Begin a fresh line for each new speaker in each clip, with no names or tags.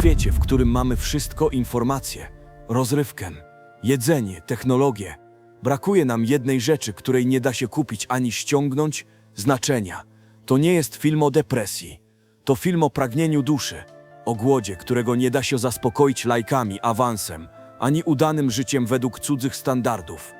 świecie, w którym mamy wszystko informacje, rozrywkę, jedzenie, technologię, brakuje nam jednej rzeczy, której nie da się kupić ani ściągnąć znaczenia. To nie jest film o depresji. To film o pragnieniu duszy, o głodzie, którego nie da się zaspokoić lajkami, awansem, ani udanym życiem według cudzych standardów.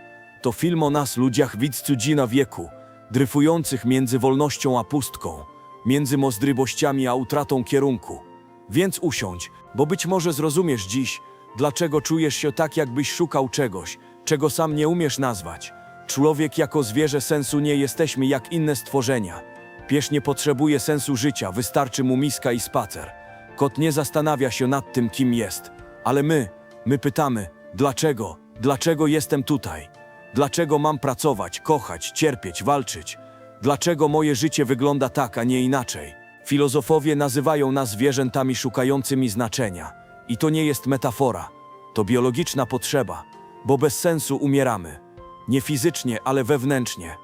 To film o nas, ludziach widz cudzina wieku, dryfujących między wolnością a pustką, między mozdrybościami a utratą kierunku. Więc usiądź, bo być może zrozumiesz dziś, dlaczego czujesz się tak, jakbyś szukał czegoś, czego sam nie umiesz nazwać. Człowiek jako zwierzę sensu nie jesteśmy jak inne stworzenia. Pies nie potrzebuje sensu życia, wystarczy mu miska i spacer. Kot nie zastanawia się nad tym, kim jest. Ale my, my pytamy, dlaczego, dlaczego jestem tutaj? Dlaczego mam pracować, kochać, cierpieć, walczyć? Dlaczego moje życie wygląda tak, a nie inaczej? Filozofowie nazywają nas zwierzętami szukającymi znaczenia. I to nie jest metafora, to biologiczna potrzeba, bo bez sensu umieramy. Nie fizycznie, ale wewnętrznie.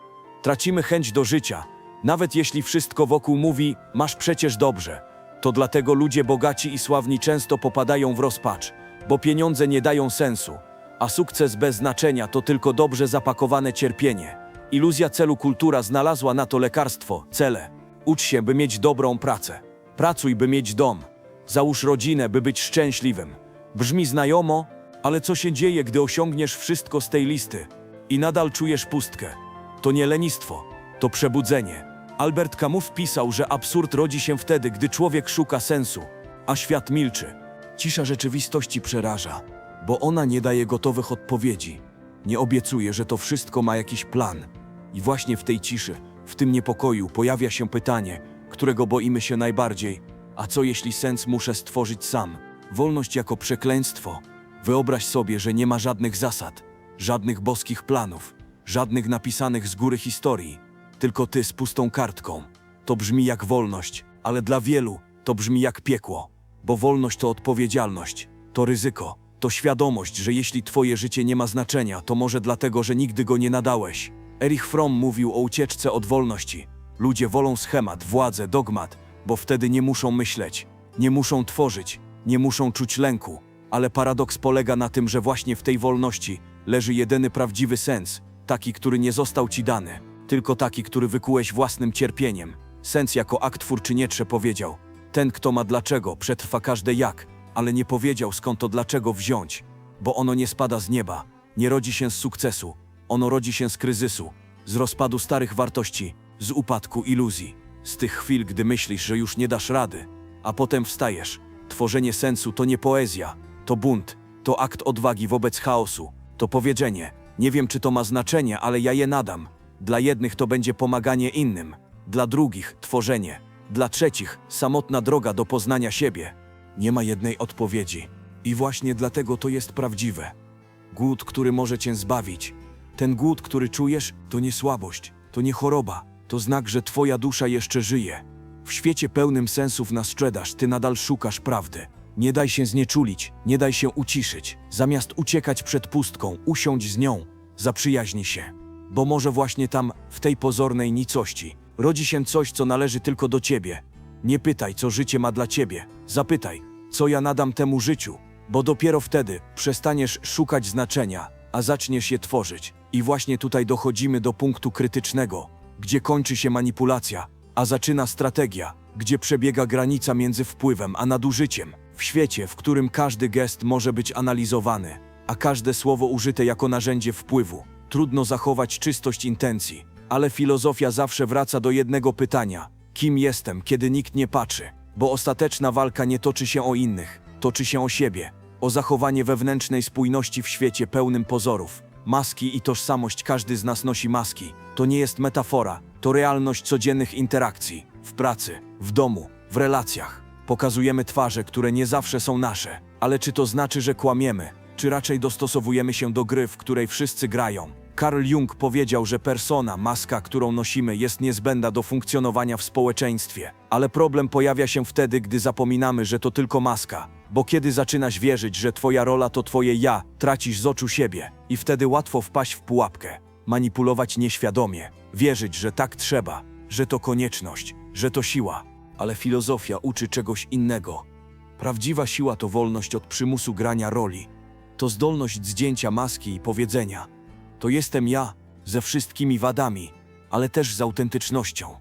Tracimy chęć do życia, nawet jeśli wszystko wokół mówi, masz przecież dobrze. To dlatego ludzie bogaci i sławni często popadają w rozpacz, bo pieniądze nie dają sensu, a sukces bez znaczenia to tylko dobrze zapakowane cierpienie. Iluzja celu kultura znalazła na to lekarstwo, cele. Ucz się, by mieć dobrą pracę. Pracuj, by mieć dom. Załóż rodzinę, by być szczęśliwym. Brzmi znajomo, ale co się dzieje, gdy osiągniesz wszystko z tej listy i nadal czujesz pustkę? To nie lenistwo, to przebudzenie. Albert Camus pisał, że absurd rodzi się wtedy, gdy człowiek szuka sensu, a świat milczy. Cisza rzeczywistości przeraża, bo ona nie daje gotowych odpowiedzi. Nie obiecuje, że to wszystko ma jakiś plan. I właśnie w tej ciszy, w tym niepokoju pojawia się pytanie, którego boimy się najbardziej. A co jeśli sens muszę stworzyć sam? Wolność jako przekleństwo. Wyobraź sobie, że nie ma żadnych zasad, żadnych boskich planów, żadnych napisanych z góry historii, tylko ty z pustą kartką. To brzmi jak wolność, ale dla wielu to brzmi jak piekło, bo wolność to odpowiedzialność, to ryzyko, to świadomość, że jeśli twoje życie nie ma znaczenia, to może dlatego, że nigdy go nie nadałeś. Erich Fromm mówił o ucieczce od wolności. Ludzie wolą schemat, władzę, dogmat, bo wtedy nie muszą myśleć, nie muszą tworzyć, nie muszą czuć lęku. Ale paradoks polega na tym, że właśnie w tej wolności leży jedyny prawdziwy sens, taki, który nie został ci dany, tylko taki, który wykułeś własnym cierpieniem. Sens jako akt twórczy Nietzsche powiedział: Ten, kto ma dlaczego, przetrwa każde jak, ale nie powiedział skąd to dlaczego wziąć, bo ono nie spada z nieba, nie rodzi się z sukcesu, ono rodzi się z kryzysu, z rozpadu starych wartości, z upadku iluzji, z tych chwil, gdy myślisz, że już nie dasz rady, a potem wstajesz. Tworzenie sensu to nie poezja, to bunt, to akt odwagi wobec chaosu, to powiedzenie: Nie wiem, czy to ma znaczenie, ale ja je nadam. Dla jednych to będzie pomaganie innym, dla drugich tworzenie, dla trzecich samotna droga do poznania siebie. Nie ma jednej odpowiedzi. I właśnie dlatego to jest prawdziwe. Głód, który może cię zbawić. Ten głód, który czujesz, to nie słabość, to nie choroba, to znak, że twoja dusza jeszcze żyje. W świecie pełnym sensów na sprzedaż ty nadal szukasz prawdy. Nie daj się znieczulić, nie daj się uciszyć. Zamiast uciekać przed pustką, usiądź z nią, zaprzyjaźnij się. Bo może właśnie tam, w tej pozornej nicości, rodzi się coś, co należy tylko do ciebie. Nie pytaj, co życie ma dla ciebie. Zapytaj, co ja nadam temu życiu. Bo dopiero wtedy przestaniesz szukać znaczenia, a zaczniesz je tworzyć. I właśnie tutaj dochodzimy do punktu krytycznego, gdzie kończy się manipulacja, a zaczyna strategia, gdzie przebiega granica między wpływem a nadużyciem. W świecie, w którym każdy gest może być analizowany, a każde słowo użyte jako narzędzie wpływu, trudno zachować czystość intencji. Ale filozofia zawsze wraca do jednego pytania: kim jestem, kiedy nikt nie patrzy? Bo ostateczna walka nie toczy się o innych, toczy się o siebie, o zachowanie wewnętrznej spójności w świecie pełnym pozorów. Maski i tożsamość każdy z nas nosi maski. To nie jest metafora, to realność codziennych interakcji w pracy, w domu, w relacjach. Pokazujemy twarze, które nie zawsze są nasze, ale czy to znaczy, że kłamiemy, czy raczej dostosowujemy się do gry, w której wszyscy grają? Carl Jung powiedział, że persona, maska, którą nosimy, jest niezbędna do funkcjonowania w społeczeństwie. Ale problem pojawia się wtedy, gdy zapominamy, że to tylko maska. Bo kiedy zaczynasz wierzyć, że twoja rola to twoje ja, tracisz z oczu siebie i wtedy łatwo wpaść w pułapkę. Manipulować nieświadomie, wierzyć, że tak trzeba, że to konieczność, że to siła. Ale filozofia uczy czegoś innego. Prawdziwa siła to wolność od przymusu grania roli. To zdolność zdjęcia maski i powiedzenia: To jestem ja, ze wszystkimi wadami, ale też z autentycznością.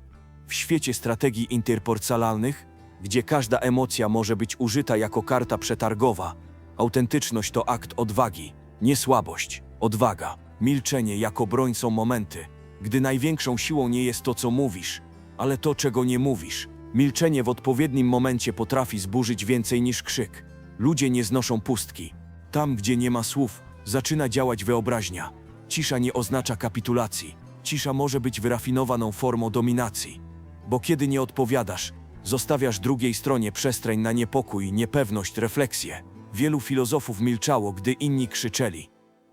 W świecie strategii interporcjonalnych, gdzie każda emocja może być użyta jako karta przetargowa, autentyczność to akt odwagi, nie słabość, odwaga. Milczenie jako broń są momenty, gdy największą siłą nie jest to, co mówisz, ale to, czego nie mówisz. Milczenie w odpowiednim momencie potrafi zburzyć więcej niż krzyk. Ludzie nie znoszą pustki. Tam, gdzie nie ma słów, zaczyna działać wyobraźnia. Cisza nie oznacza kapitulacji. Cisza może być wyrafinowaną formą dominacji. Bo kiedy nie odpowiadasz, zostawiasz drugiej stronie przestrzeń na niepokój, niepewność, refleksję. Wielu filozofów milczało, gdy inni krzyczeli,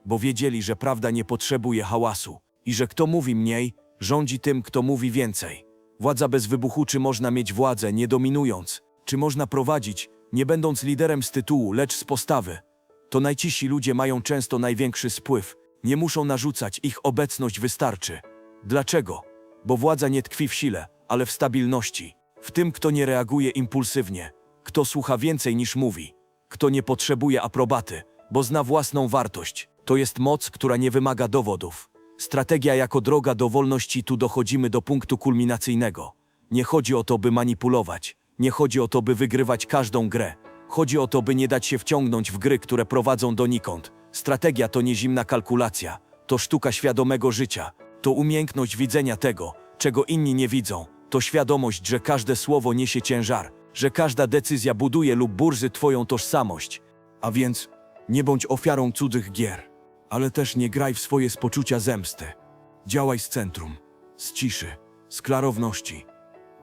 bo wiedzieli, że prawda nie potrzebuje hałasu i że kto mówi mniej, rządzi tym, kto mówi więcej. Władza bez wybuchu, czy można mieć władzę, nie dominując, czy można prowadzić, nie będąc liderem z tytułu, lecz z postawy. To najcisi ludzie mają często największy spływ, nie muszą narzucać, ich obecność wystarczy. Dlaczego? Bo władza nie tkwi w sile, ale w stabilności. W tym, kto nie reaguje impulsywnie, kto słucha więcej niż mówi, kto nie potrzebuje aprobaty, bo zna własną wartość. To jest moc, która nie wymaga dowodów. Strategia jako droga do wolności, tu dochodzimy do punktu kulminacyjnego. Nie chodzi o to, by manipulować, nie chodzi o to, by wygrywać każdą grę. Chodzi o to, by nie dać się wciągnąć w gry, które prowadzą donikąd. Strategia to nie zimna kalkulacja, to sztuka świadomego życia, to umiejętność widzenia tego, czego inni nie widzą, to świadomość, że każde słowo niesie ciężar, że każda decyzja buduje lub burzy Twoją tożsamość. A więc nie bądź ofiarą cudzych gier, ale też nie graj w swoje z poczucia zemsty. Działaj z centrum, z ciszy, z klarowności,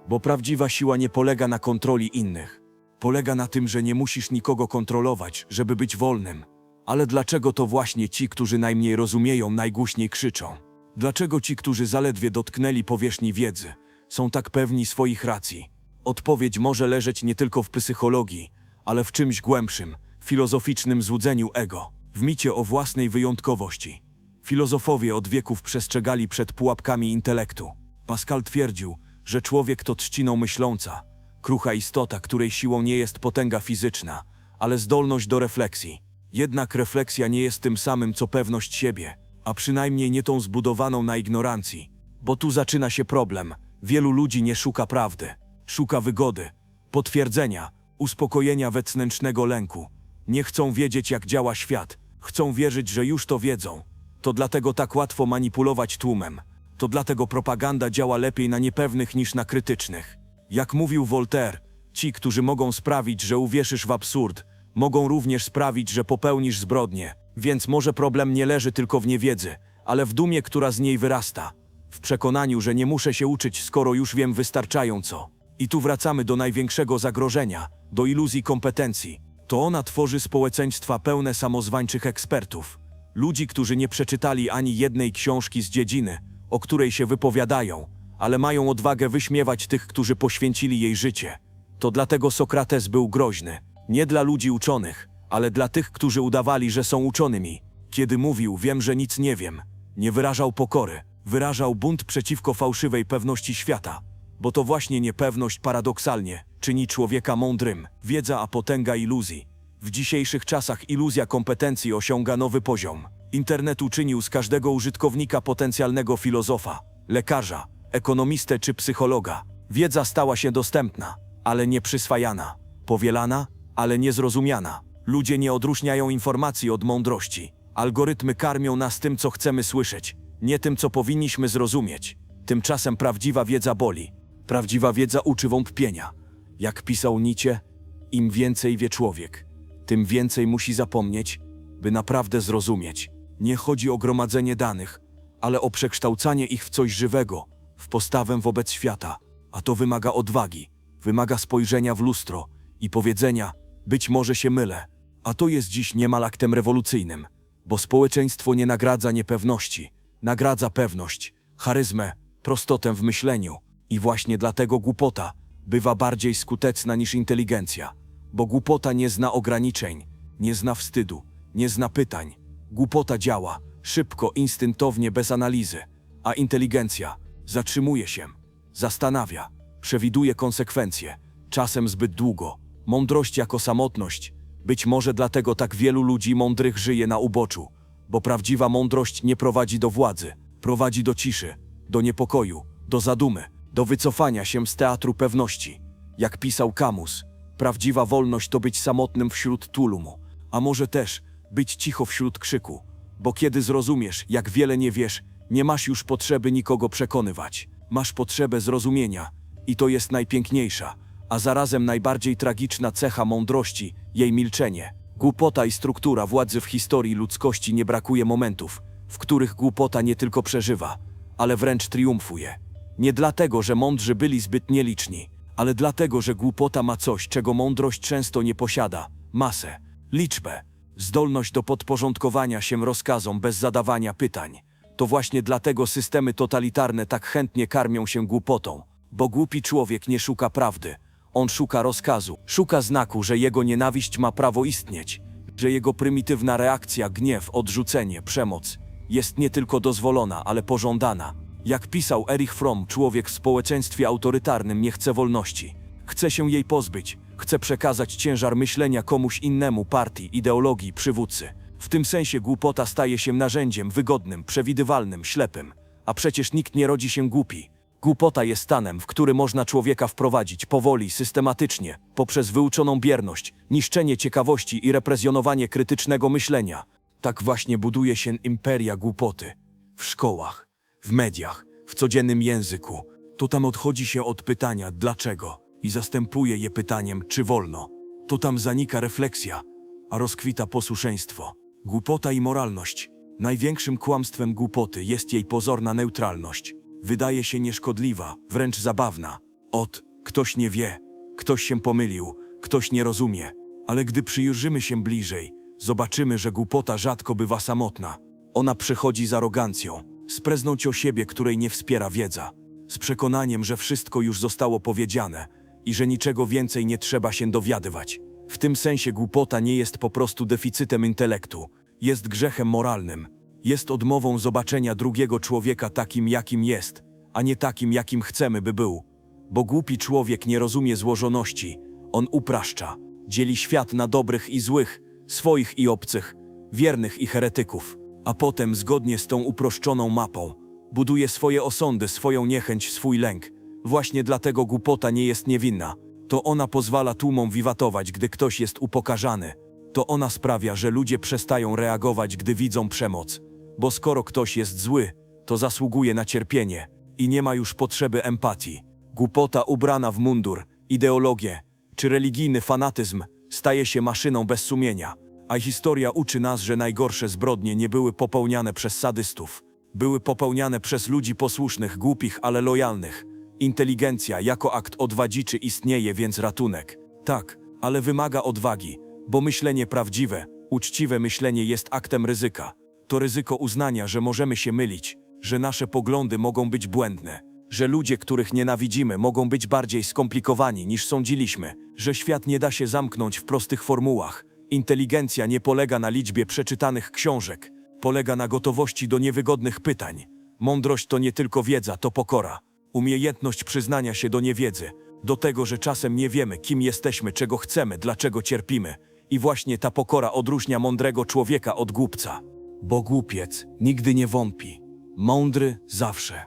bo prawdziwa siła nie polega na kontroli innych. Polega na tym, że nie musisz nikogo kontrolować, żeby być wolnym. Ale dlaczego to właśnie ci, którzy najmniej rozumieją, najgłośniej krzyczą? Dlaczego ci, którzy zaledwie dotknęli powierzchni wiedzy, są tak pewni swoich racji? Odpowiedź może leżeć nie tylko w psychologii, ale w czymś głębszym, filozoficznym złudzeniu ego, w micie o własnej wyjątkowości. Filozofowie od wieków przestrzegali przed pułapkami intelektu. Pascal twierdził, że człowiek to trzciną myśląca, krucha istota, której siłą nie jest potęga fizyczna, ale zdolność do refleksji. Jednak refleksja nie jest tym samym, co pewność siebie, a przynajmniej nie tą zbudowaną na ignorancji. Bo tu zaczyna się problem. Wielu ludzi nie szuka prawdy, szuka wygody, potwierdzenia, uspokojenia wewnętrznego lęku. Nie chcą wiedzieć, jak działa świat, chcą wierzyć, że już to wiedzą. To dlatego tak łatwo manipulować tłumem. To dlatego propaganda działa lepiej na niepewnych niż na krytycznych. Jak mówił Voltaire, ci, którzy mogą sprawić, że uwierzysz w absurd, mogą również sprawić, że popełnisz zbrodnię. Więc może problem nie leży tylko w niewiedzy, ale w dumie, która z niej wyrasta. W przekonaniu, że nie muszę się uczyć, skoro już wiem wystarczająco. I tu wracamy do największego zagrożenia, do iluzji kompetencji. To ona tworzy społeczeństwa pełne samozwańczych ekspertów. Ludzi, którzy nie przeczytali ani jednej książki z dziedziny, o której się wypowiadają, ale mają odwagę wyśmiewać tych, którzy poświęcili jej życie. To dlatego Sokrates był groźny. Nie dla ludzi uczonych, ale dla tych, którzy udawali, że są uczonymi. Kiedy mówił, wiem, że nic nie wiem, nie wyrażał pokory, wyrażał bunt przeciwko fałszywej pewności świata. Bo to właśnie niepewność paradoksalnie czyni człowieka mądrym, wiedza a potęga iluzji. W dzisiejszych czasach iluzja kompetencji osiąga nowy poziom. Internet uczynił z każdego użytkownika potencjalnego filozofa, lekarza, ekonomistę czy psychologa. Wiedza stała się dostępna, ale nie przyswajana, powielana, ale niezrozumiana. Ludzie nie odróżniają informacji od mądrości. Algorytmy karmią nas tym, co chcemy słyszeć, nie tym, co powinniśmy zrozumieć. Tymczasem prawdziwa wiedza boli. Prawdziwa wiedza uczy wątpienia. Jak pisał Nietzsche, im więcej wie człowiek, tym więcej musi zapomnieć, by naprawdę zrozumieć. Nie chodzi o gromadzenie danych, ale o przekształcanie ich w coś żywego, w postawę wobec świata. A to wymaga odwagi, wymaga spojrzenia w lustro i powiedzenia: być może się mylę. A to jest dziś niemal aktem rewolucyjnym, bo społeczeństwo nie nagradza niepewności, nagradza pewność, charyzmę, prostotę w myśleniu. I właśnie dlatego głupota bywa bardziej skuteczna niż inteligencja, bo głupota nie zna ograniczeń, nie zna wstydu, nie zna pytań. Głupota działa szybko, instynktownie, bez analizy, a inteligencja zatrzymuje się, zastanawia, przewiduje konsekwencje, czasem zbyt długo, Mądrość jako samotność. Być może dlatego tak wielu ludzi mądrych żyje na uboczu, bo prawdziwa mądrość nie prowadzi do władzy, prowadzi do ciszy, do niepokoju, do zadumy, do wycofania się z teatru pewności. Jak pisał Kamus, prawdziwa wolność to być samotnym wśród tulumu, a może też być cicho wśród krzyku, bo kiedy zrozumiesz, jak wiele nie wiesz, nie masz już potrzeby nikogo przekonywać. Masz potrzebę zrozumienia i to jest najpiękniejsza, a zarazem najbardziej tragiczna cecha mądrości jej milczenie. Głupota i struktura władzy w historii ludzkości nie brakuje momentów, w których głupota nie tylko przeżywa, ale wręcz triumfuje. Nie dlatego, że mądrzy byli zbyt nieliczni, ale dlatego, że głupota ma coś, czego mądrość często nie posiada masę, liczbę, zdolność do podporządkowania się rozkazom bez zadawania pytań. To właśnie dlatego systemy totalitarne tak chętnie karmią się głupotą, bo głupi człowiek nie szuka prawdy, on szuka rozkazu, szuka znaku, że jego nienawiść ma prawo istnieć, że jego prymitywna reakcja, gniew, odrzucenie, przemoc jest nie tylko dozwolona, ale pożądana. Jak pisał Erich Fromm, człowiek w społeczeństwie autorytarnym nie chce wolności. Chce się jej pozbyć, chce przekazać ciężar myślenia komuś innemu, partii, ideologii, przywódcy. W tym sensie głupota staje się narzędziem wygodnym, przewidywalnym, ślepym. A przecież nikt nie rodzi się głupi. Głupota jest stanem, w który można człowieka wprowadzić powoli, systematycznie, poprzez wyuczoną bierność, niszczenie ciekawości i represjonowanie krytycznego myślenia. Tak właśnie buduje się imperia głupoty. W szkołach, w mediach, w codziennym języku. To tam odchodzi się od pytania dlaczego i zastępuje je pytaniem czy wolno. To tam zanika refleksja, a rozkwita posłuszeństwo. Głupota i moralność. Największym kłamstwem głupoty jest jej pozorna neutralność. Wydaje się nieszkodliwa, wręcz zabawna. Od ktoś nie wie, ktoś się pomylił, ktoś nie rozumie. Ale gdy przyjrzymy się bliżej, zobaczymy, że głupota rzadko bywa samotna. Ona przychodzi z arogancją, z preznąć o siebie, której nie wspiera wiedza, z przekonaniem, że wszystko już zostało powiedziane i że niczego więcej nie trzeba się dowiadywać. W tym sensie głupota nie jest po prostu deficytem intelektu, jest grzechem moralnym. Jest odmową zobaczenia drugiego człowieka takim, jakim jest, a nie takim, jakim chcemy, by był. Bo głupi człowiek nie rozumie złożoności, on upraszcza, dzieli świat na dobrych i złych, swoich i obcych, wiernych i heretyków, a potem, zgodnie z tą uproszczoną mapą, buduje swoje osądy, swoją niechęć, swój lęk. Właśnie dlatego głupota nie jest niewinna. To ona pozwala tłumom wiwatować, gdy ktoś jest upokarzany. To ona sprawia, że ludzie przestają reagować, gdy widzą przemoc. Bo skoro ktoś jest zły, to zasługuje na cierpienie i nie ma już potrzeby empatii. Głupota ubrana w mundur, ideologię czy religijny fanatyzm staje się maszyną bez sumienia. A historia uczy nas, że najgorsze zbrodnie nie były popełniane przez sadystów. Były popełniane przez ludzi posłusznych, głupich, ale lojalnych. Inteligencja jako akt odwadziczy istnieje, więc ratunek. Tak, ale wymaga odwagi, bo myślenie prawdziwe, uczciwe myślenie jest aktem ryzyka. To ryzyko uznania, że możemy się mylić, że nasze poglądy mogą być błędne, że ludzie, których nienawidzimy, mogą być bardziej skomplikowani niż sądziliśmy, że świat nie da się zamknąć w prostych formułach. Inteligencja nie polega na liczbie przeczytanych książek, polega na gotowości do niewygodnych pytań. Mądrość to nie tylko wiedza, to pokora. Umiejętność przyznania się do niewiedzy, do tego, że czasem nie wiemy, kim jesteśmy, czego chcemy, dlaczego cierpimy. I właśnie ta pokora odróżnia mądrego człowieka od głupca. Bo głupiec nigdy nie wątpi, mądry zawsze.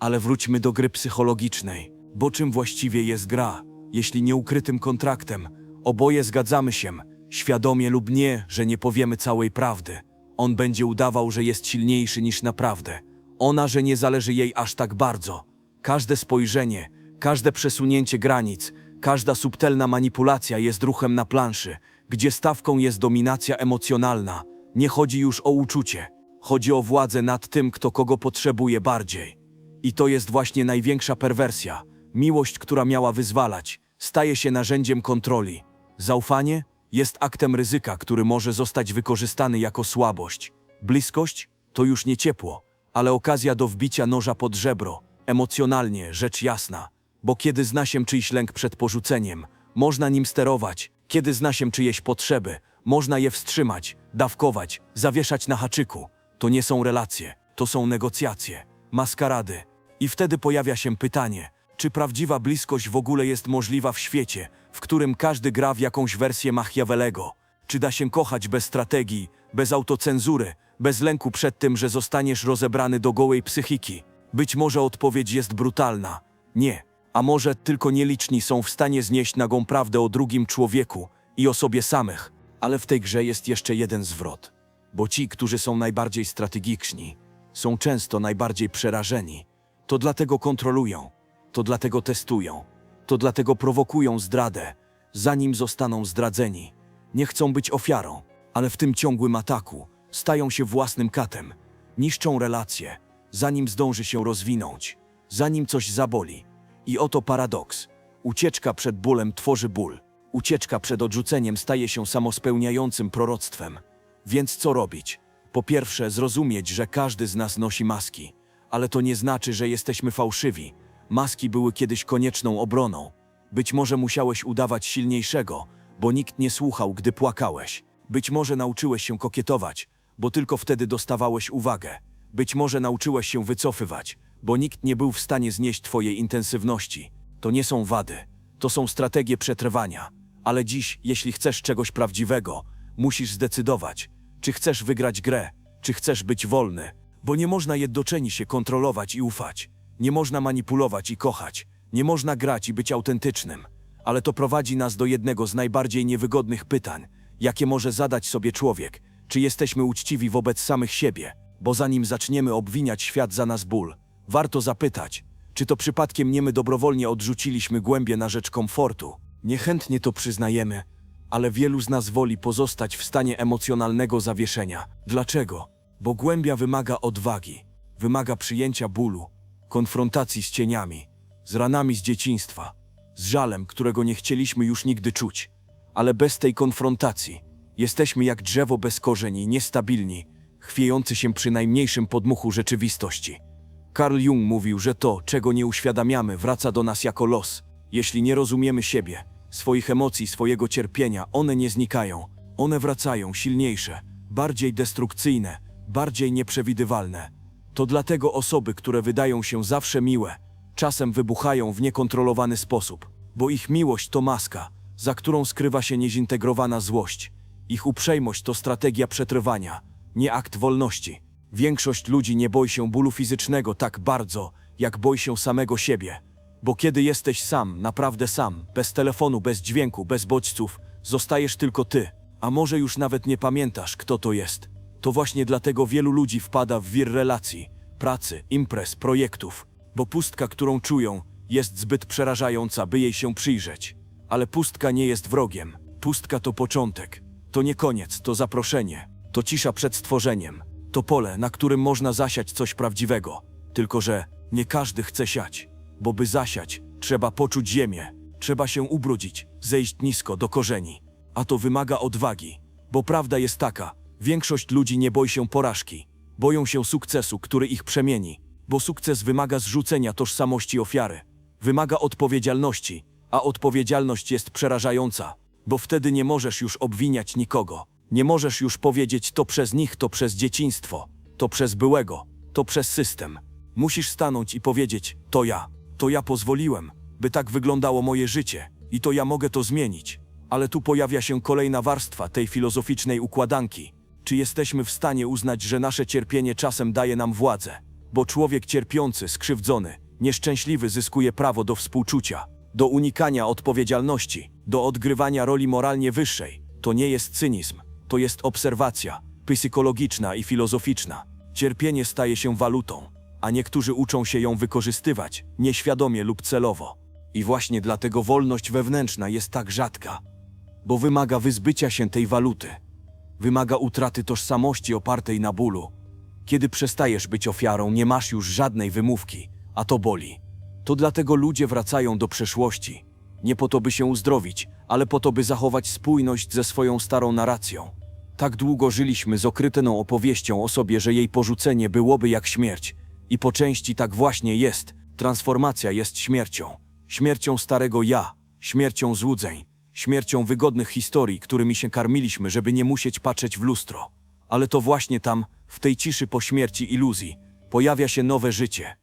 Ale wróćmy do gry psychologicznej, bo czym właściwie jest gra, jeśli nie ukrytym kontraktem? Oboje zgadzamy się, świadomie lub nie, że nie powiemy całej prawdy. On będzie udawał, że jest silniejszy niż naprawdę. Ona, że nie zależy jej aż tak bardzo. Każde spojrzenie, każde przesunięcie granic, każda subtelna manipulacja jest ruchem na planszy, gdzie stawką jest dominacja emocjonalna. Nie chodzi już o uczucie, chodzi o władzę nad tym, kto kogo potrzebuje bardziej. I to jest właśnie największa perwersja. Miłość, która miała wyzwalać, staje się narzędziem kontroli. Zaufanie jest aktem ryzyka, który może zostać wykorzystany jako słabość. Bliskość to już nie ciepło, ale okazja do wbicia noża pod żebro. Emocjonalnie, rzecz jasna. Bo kiedy zna się czyjś lęk przed porzuceniem, można nim sterować. Kiedy zna się czyjeś potrzeby, można je wstrzymać, dawkować, zawieszać na haczyku. To nie są relacje, to są negocjacje, maskarady. I wtedy pojawia się pytanie, czy prawdziwa bliskość w ogóle jest możliwa w świecie, w którym każdy gra w jakąś wersję Machiavellego. Czy da się kochać bez strategii, bez autocenzury, bez lęku przed tym, że zostaniesz rozebrany do gołej psychiki? Być może odpowiedź jest brutalna. Nie. A może tylko nieliczni są w stanie znieść nagą prawdę o drugim człowieku i o sobie samych. Ale w tej grze jest jeszcze jeden zwrot. Bo ci, którzy są najbardziej strategiczni, są często najbardziej przerażeni. To dlatego kontrolują, to dlatego testują, to dlatego prowokują zdradę, zanim zostaną zdradzeni. Nie chcą być ofiarą, ale w tym ciągłym ataku stają się własnym katem, niszczą relacje, zanim zdąży się rozwinąć, zanim coś zaboli. I oto paradoks. Ucieczka przed bólem tworzy ból. Ucieczka przed odrzuceniem staje się samospełniającym proroctwem. Więc co robić? Po pierwsze, zrozumieć, że każdy z nas nosi maski, ale to nie znaczy, że jesteśmy fałszywi. Maski były kiedyś konieczną obroną. Być może musiałeś udawać silniejszego, bo nikt nie słuchał, gdy płakałeś. Być może nauczyłeś się kokietować, bo tylko wtedy dostawałeś uwagę. Być może nauczyłeś się wycofywać, bo nikt nie był w stanie znieść twojej intensywności. To nie są wady, to są strategie przetrwania. Ale dziś, jeśli chcesz czegoś prawdziwego, musisz zdecydować, czy chcesz wygrać grę, czy chcesz być wolny, bo nie można jednocześnie się kontrolować i ufać. Nie można manipulować i kochać. Nie można grać i być autentycznym. Ale to prowadzi nas do jednego z najbardziej niewygodnych pytań, jakie może zadać sobie człowiek. Czy jesteśmy uczciwi wobec samych siebie? Bo zanim zaczniemy obwiniać świat za nas ból, warto zapytać, czy to przypadkiem nie my dobrowolnie odrzuciliśmy głębie na rzecz komfortu. Niechętnie to przyznajemy, ale wielu z nas woli pozostać w stanie emocjonalnego zawieszenia. Dlaczego? Bo głębia wymaga odwagi, wymaga przyjęcia bólu, konfrontacji z cieniami, z ranami z dzieciństwa, z żalem, którego nie chcieliśmy już nigdy czuć. Ale bez tej konfrontacji jesteśmy jak drzewo bez korzeni, niestabilni, chwiejący się przy najmniejszym podmuchu rzeczywistości. Carl Jung mówił, że to, czego nie uświadamiamy, wraca do nas jako los. Jeśli nie rozumiemy siebie, swoich emocji, swojego cierpienia, one nie znikają. One wracają silniejsze, bardziej destrukcyjne, bardziej nieprzewidywalne. To dlatego osoby, które wydają się zawsze miłe, czasem wybuchają w niekontrolowany sposób, bo ich miłość to maska, za którą skrywa się niezintegrowana złość. Ich uprzejmość to strategia przetrwania, nie akt wolności. Większość ludzi nie boi się bólu fizycznego tak bardzo, jak boi się samego siebie. Bo kiedy jesteś sam, naprawdę sam, bez telefonu, bez dźwięku, bez bodźców, zostajesz tylko ty, a może już nawet nie pamiętasz, kto to jest. To właśnie dlatego wielu ludzi wpada w wir relacji, pracy, imprez, projektów, bo pustka, którą czują, jest zbyt przerażająca, by jej się przyjrzeć. Ale pustka nie jest wrogiem. Pustka to początek. To nie koniec, to zaproszenie. To cisza przed stworzeniem. To pole, na którym można zasiać coś prawdziwego. Tylko, że nie każdy chce siać. Bo by zasiać, trzeba poczuć ziemię. Trzeba się ubrudzić, zejść nisko do korzeni. A to wymaga odwagi. Bo prawda jest taka, większość ludzi nie boi się porażki. Boją się sukcesu, który ich przemieni. Bo sukces wymaga zrzucenia tożsamości ofiary. Wymaga odpowiedzialności, a odpowiedzialność jest przerażająca, bo wtedy nie możesz już obwiniać nikogo. Nie możesz już powiedzieć to przez nich, to przez dzieciństwo, to przez byłego, to przez system. Musisz stanąć i powiedzieć: To ja, to ja pozwoliłem, by tak wyglądało moje życie i to ja mogę to zmienić. Ale tu pojawia się kolejna warstwa tej filozoficznej układanki. Czy jesteśmy w stanie uznać, że nasze cierpienie czasem daje nam władzę? Bo człowiek cierpiący, skrzywdzony, nieszczęśliwy zyskuje prawo do współczucia, do unikania odpowiedzialności, do odgrywania roli moralnie wyższej. To nie jest cynizm, to jest obserwacja psychologiczna i filozoficzna. Cierpienie staje się walutą, a niektórzy uczą się ją wykorzystywać, nieświadomie lub celowo. I właśnie dlatego wolność wewnętrzna jest tak rzadka, bo wymaga wyzbycia się tej waluty. Wymaga utraty tożsamości opartej na bólu. Kiedy przestajesz być ofiarą, nie masz już żadnej wymówki, a to boli. To dlatego ludzie wracają do przeszłości. Nie po to, by się uzdrowić, ale po to, by zachować spójność ze swoją starą narracją. Tak długo żyliśmy z okrytą opowieścią o sobie, że jej porzucenie byłoby jak śmierć. I po części tak właśnie jest. Transformacja jest śmiercią. Śmiercią starego ja, śmiercią złudzeń, śmiercią wygodnych historii, którymi się karmiliśmy, żeby nie musieć patrzeć w lustro. Ale to właśnie tam, w tej ciszy po śmierci iluzji, pojawia się nowe życie.